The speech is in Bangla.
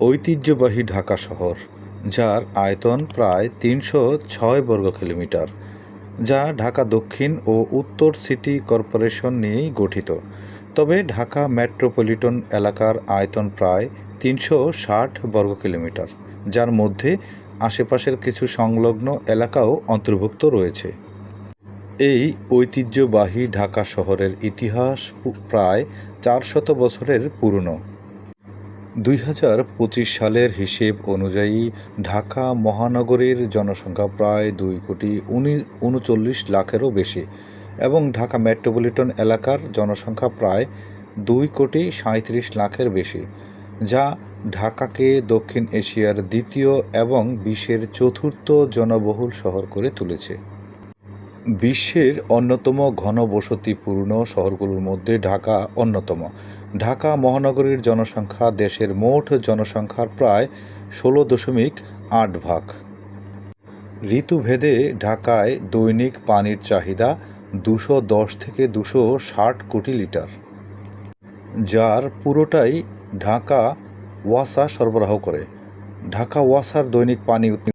ঐতিহ্যবাহী ঢাকা শহর, যার আয়তন প্রায় তিনশো ছয় বর্গ কিলোমিটার, যা ঢাকা দক্ষিণ ও উত্তর সিটি কর্পোরেশন নিয়েই গঠিত। তবে ঢাকা মেট্রোপলিটন এলাকার আয়তন প্রায় তিনশো ষাট বর্গ কিলোমিটার, যার মধ্যে আশেপাশের কিছু সংলগ্ন এলাকাও অন্তর্ভুক্ত রয়েছে। এই ঐতিহ্যবাহী ঢাকা শহরের ইতিহাস প্রায় চারশত বছরের পুরনো। দুই হাজার পঁচিশ সালের হিসেব অনুযায়ী ঢাকা মহানগরীর জনসংখ্যা প্রায় দুই কোটি উনি উনচল্লিশ লাখেরও বেশি এবং ঢাকা মেট্রোপলিটন এলাকার জনসংখ্যা প্রায় দুই কোটি সাঁত্রিশ লাখের বেশি, যা ঢাকাকে দক্ষিণ এশিয়ার দ্বিতীয় এবং বিশ্বের চতুর্থ জনবহুল শহর করে তুলেছে। বিশ্বের অন্যতম ঘনবসতিপূর্ণ শহরগুলোর মধ্যে ঢাকা অন্যতম। ঢাকা মহানগরীর জনসংখ্যা দেশের মোট জনসংখ্যার প্রায় ষোলো দশমিক আট ভাগ। ঋতুভেদে ঢাকায় দৈনিক পানির চাহিদা দুশো দশ থেকে দুশো ষাট কোটি লিটার, যার পুরোটাই ঢাকা ওয়াসা সরবরাহ করে। ঢাকা ওয়াসার দৈনিক পানি